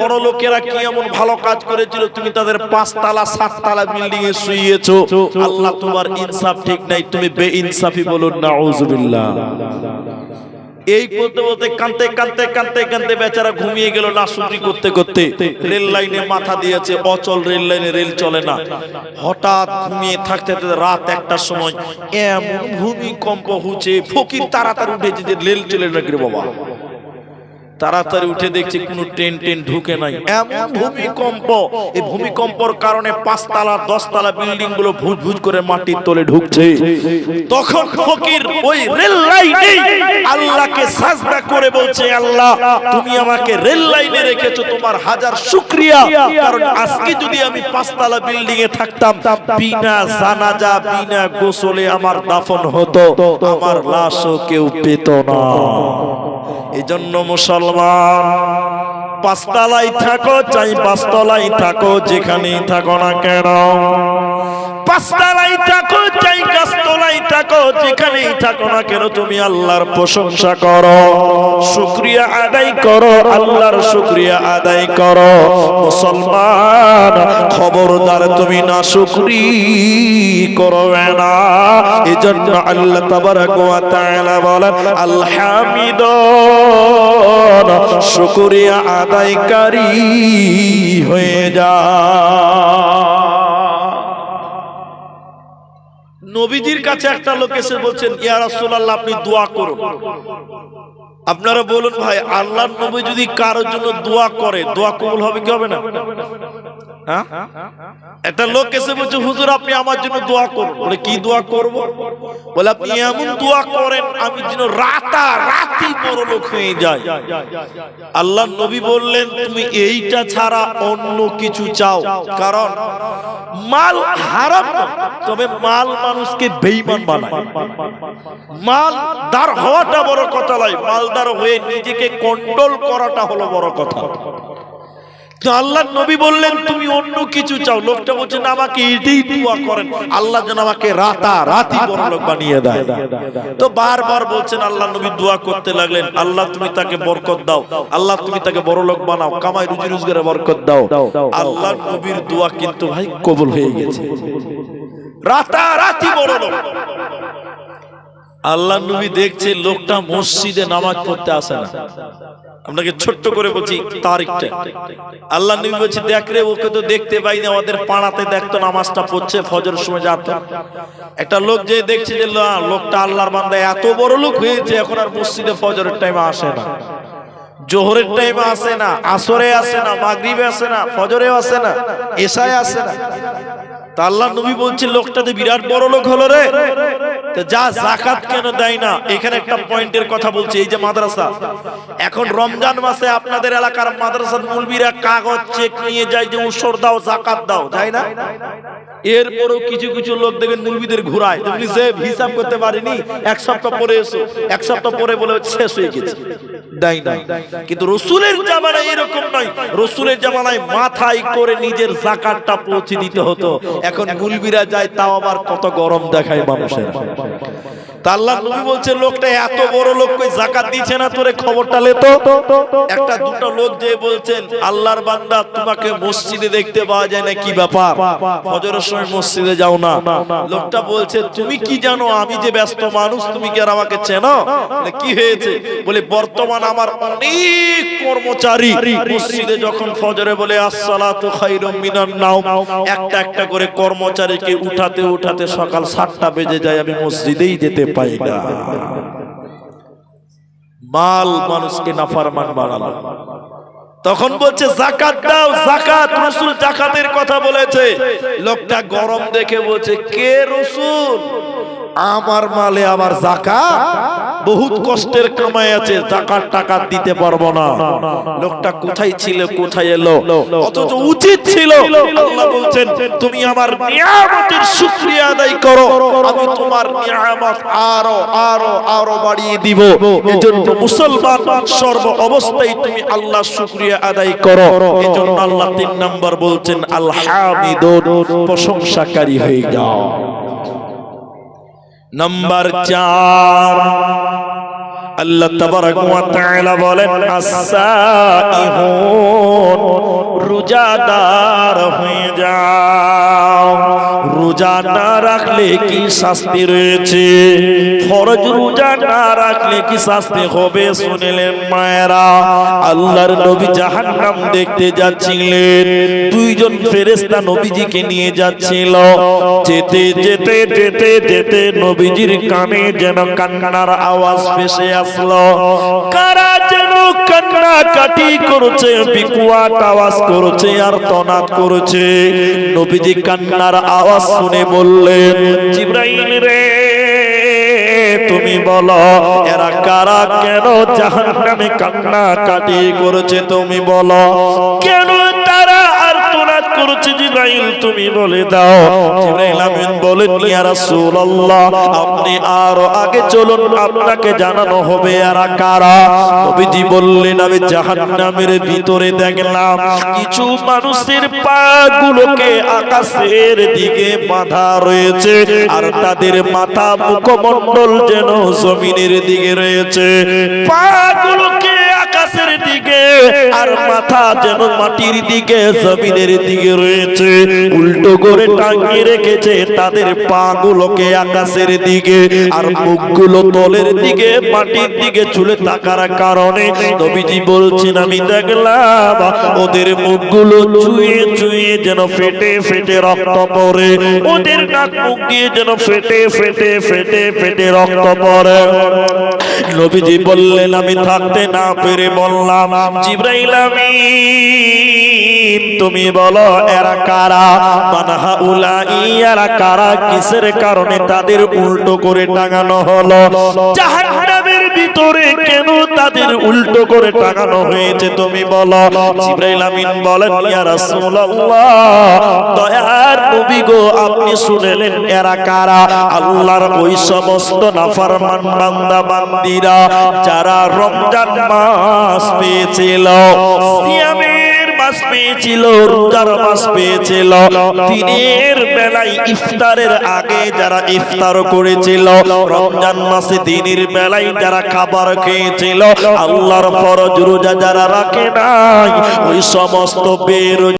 বড় লোকেরা কি এমন ভালো কাজ করেছিল? তুমি তাদের পাঁচতলা, সাততলা বিল্ডিং এ শুইয়েছো। আল্লাহ তোমার ইনসাফ ঠিক নাই, তুমি বে ইনসাফি বলুন না এই বলতে বলতে কানতে কানতে কানতে কানতে বেচারা ঘুমিয়ে গেল শুকরি করতে করতে। রেল লাইনে মাথা দিয়েছে, অচল রেল লাইনে রেল চলে না। হঠাৎ ঘুমিয়ে থাকতে রাত একটার সময় এমন ভূমিকম্প হচ্ছে, ফকির তাড়াতাড়ি উঠেছে যে রেল চলে না বাবা। তাড়াতাড়ি উঠে দেখছি কোনো ট্রেন ট্রেন ঢুকে নাই। এমন ভূমিকম্প। এই ভূমিকম্পর কারণে পাঁচতলা, দশতলা বিল্ডিংগুলো ভুজ ভুজ করে মাটির তলে ঢুকছে। তখন ফকির ওই রেল লাইনে আল্লাহকে সাজদা করে বলছে, আল্লাহ, তুমি আমাকে রেল লাইনে রেখেছো, তোমার হাজার শুকরিয়া। কারণ আজকে যদি আমি পাঁচতলা বিল্ডিং এ থাকতাম, বিনা জানাজা, বিনা গোসলে আমার দাফন হতো। আমার লাশও কেউ পেত না। এজন্য মুসলমান পাঁচতলায় থাকো চাই পাঁচতলাই থাকো যেখানেই থাকো না কেন? পাঁচতলাই থাকো কেন তুমি আল্লাহর প্রশংসা করো। শুক্রিয়া আদায় করো, আল্লাহর শুক্রিয়া করো। খবরদার তুমি না, শুক্রি করবে না। এজন্য আল্লাহ বলেন আলহামিদুন শুকরিয়া আদায়কারী হয়ে যা। নবীজির কাছে একটা লোক এসে বলছেন, ইয়া রাসূলুল্লাহ, আপনি দোয়া করুন। আপনারা বলুন, ভাই, আল্লাহর নবী যদি কারোর জন্য দোয়া করে, দোয়া কবুল হবে কি হবে না? একটা লোক এসে বলছে, হুজুর, আপনি আমার জন্য দোয়া করুন। বলে, কি দোয়া করব? বলে, আপনি এমন দোয়া করেন, আমি যেন রাতা, রাতি বড় লোক হয়ে যাই। আল্লাহ নবী বললেন, তুমি এইটা ছাড়া অন্য কিছু চাও। কারণ মাল হারাম তবে মাল মানুষকে বেঈমান বানায়। মালদার হওয়াটা বড় কথা নয় মালদার হয়ে নিজেকে কন্ট্রোল করাটা হলো বড় কথা। আল্লাহ নবী বললেন, তুমি অন্য কিছু চাও। লোকটা বলছে, না, আমাকে এটাই দোয়া করেন। আল্লাহ যেন আমাকে রাতা রাতি বড় লোক বানিয়ে দেয়। তো বারবার বলছেন আল্লাহ নবী দোয়া করতে লাগলেন। আল্লাহ, তুমি তাকে বরকত দাও। আল্লাহ, তুমি তাকে বড় লোক বানাও। কামাই, রুজি, রোজগারে বরকত দাও। আল্লাহ নবীর দোয়া কিন্তু ভাই কবুল হয়ে গেছে। রাতা রাতি বড় লোক আল্লাহ নবী দেখছে লোকটা মসজিদে নামাজ পড়তে আসে না। আপনাকে ছোট্ট করে বলছি, তারিখটা। আল্লাহ নবী বলছে, দেখ রে, ওকে তো দেখতে পাই না ওদের পাড়াতে দেখতো, নামাজটা পড়ছে ফজর সময় যেত। একটা লোক যে দেখছে যে লোকটা আল্লাহর বান্দা এত বড় লোক হয়েছে, এখন আর মসজিদে ফজরের টাইমে আসে না। জোহরের টাইমে আসে না, আসরে আসে না, মাগরিবে আসে না, ফজরেও আসে না, এশায় আসে না। আল্লাহ নবী বলছে, লোকটা যে বিরাট বড় লোক হলো রে। তো যা জাকাত কেন দেয় না? এখানে একটা পয়েন্টের কথা বলছে, এই যে মাদ্রাসা। এখন রমজান মাসে আপনাদের এলাকার মাদ্রাসার মুলবিরা কাগজ চেক নিয়ে যায় যে, উসর দাও জাকাত দাও। যায় না? এরপরও কিছু কিছু লোক দেখবেন মুলবিদের ঘুরায়। তুমি সে হিসাব করতে পারিনি। এক সপ্তাহ পরে এসো। এক সপ্তাহ পরে বলে, শেষ হয়ে গেছে। দেয় না। কিন্তু রসুলের জামানায় এরকম নয়। রসুলের জামানায় মাথায় করে নিজের জাকাতটা পৌঁছে দিতে হতো। এখন মুলবিরা যায়, তাও আবার কত গরম দেখায় মানুষের। লোকটা বলছে, তুমি কি জানো, আমি যে ব্যস্ত মানুষ, তুমি কি আর আমাকে চেনো? কি হয়েছে? বলে, বর্তমান আমার অনেক কর্মচারী মসজিদে যখন ফজরে বলে মিনান নাওম, একটা একটা করে কর্মচারীকে উঠাতে উঠাতে সকাল সাতটা বেজে যায়, আমি মসজিদেই যেতে পাই না। মাল মানুষকে নাফারমান বাড়ালো তখন বলছে, জাকাত দাও, জাকাত! রসুল জাকাতের কথা বলেছে। লোকটা গরম দেখে বলছে, কে রসুল? আমার মালে আমার জাকাত? বহুত কষ্টের কামাই আছে, জাকাত টাকা দিতে পারব না। লোকটা কোথায় ছিল, কোথায় এলো? অথচ উচিত ছিল। আল্লাহ বলছেন, তুমি আমার নিয়ামতের শুকরিয়া আদায় করো। আমি তোমার নিয়ামত আরও আরও আরও বাড়িয়ে দিব। এজন্য মুসলমান সর্ব অবস্থায় তুমি আল্লাহ শুকরিয়া আদায় করো। এজন্য আল্লাহ তিন নাম্বার বলছেন আলহামিদুন প্রশংসাকারী হয়ে যাও। নম্বর চার। আল্লাহ তাআলা বলেন আসাইহুন রোজাদার হয়ে যায় রোজা না রাখলে কি শাস্তি রয়েছে? ফরজ রোজা না রাখলে কি শাস্তি হবে শুনিলেন মায়েরা। আল্লাহর নবী জাহান্নাম দেখতে যাচ্ছিলেন। দুইজন ফেরেশতা নবীজিকে নিয়ে যাচ্ছিল। যেতে যেতে যেতে যেতে নবীজির কানে যেন কান্নার আওয়াজ ভেসে আসলো। কারা যেন কাটি করছে বিকুয়াট আওয়াজ করছে আর তনাদ করছে। নবীজি কান্নার আওয়াজ শুনে বললেন রে, তুমি বলো, এরা কারা, কেন জাহান্নামে কান্না কাটি করেছে তুমি বলো? কেন জিব্রাইল, তুমি বলে দাও। জিব্রাইল আমিন বলেন, ইয়া রাসূলুল্লাহ, আপনি আরও আগে চলুন, আপনাকে জানানো হবে এরা কারা? নবীজি বললেন, আমি জাহান্নামের ভিতরে দেখলাম কিছু মানুষের পা গুলোকে আকাশের দিকে বাঁধা রয়েছে, আর তাদের মাথা মুখমণ্ডল যেন জমিনের দিকে রয়েছে। পা গুলোকে আকাশের দিকে, আর মাথা যেন মাটির দিকে, জমিনের দিকে রয়েছে। উল্টো করে টাঙিয়ে রেখেছে তাদের পা গুলোকে আকাশের দিকে, আর মুখগুলো তলের দিকে, মাটির দিকে চুলে থাকার কারণে নবীজি বলছেন, আমি দেখলাম ওদের মুখগুলো চুয়ে চুয়ে যেন ফেটে ফেটে রক্ত পড়ে। ওদের নাক মুখ দিয়ে যেন ফেটে ফেটে ফেটে ফেটে রক্ত পড়ে। নবীজি বললেন, আমি থাকতে না পেরে বললাম, জিব্রাইল তুমি বলো, এরা কারা? মানহা উলা ইয়ারা কারা? কিসের কারণে তাদের উল্টো করে টাঙানো হলো? ভিতরে কেন তাদের উল্টো করে টাঙানো হয়েছে তুমি বলো? জিব্রাইল আমিন বলেন, ইয়া রাসূলুল্লাহ, দয়ার নবী গো আপনি শুনলেন, এরা কারা? আল্লাহর ওই সমস্ত বান্দিরা যারা রমজান মাস পেয়েছিল দিনের বেলায় ইফতারের আগে যারা ইফতার করেছিল, রমজান মাসে দিনের বেলায় যারা খাবার খেয়েছিল, আল্লাহর ফরজ রোজা যারা রাখে নাই, ওই সমস্ত বের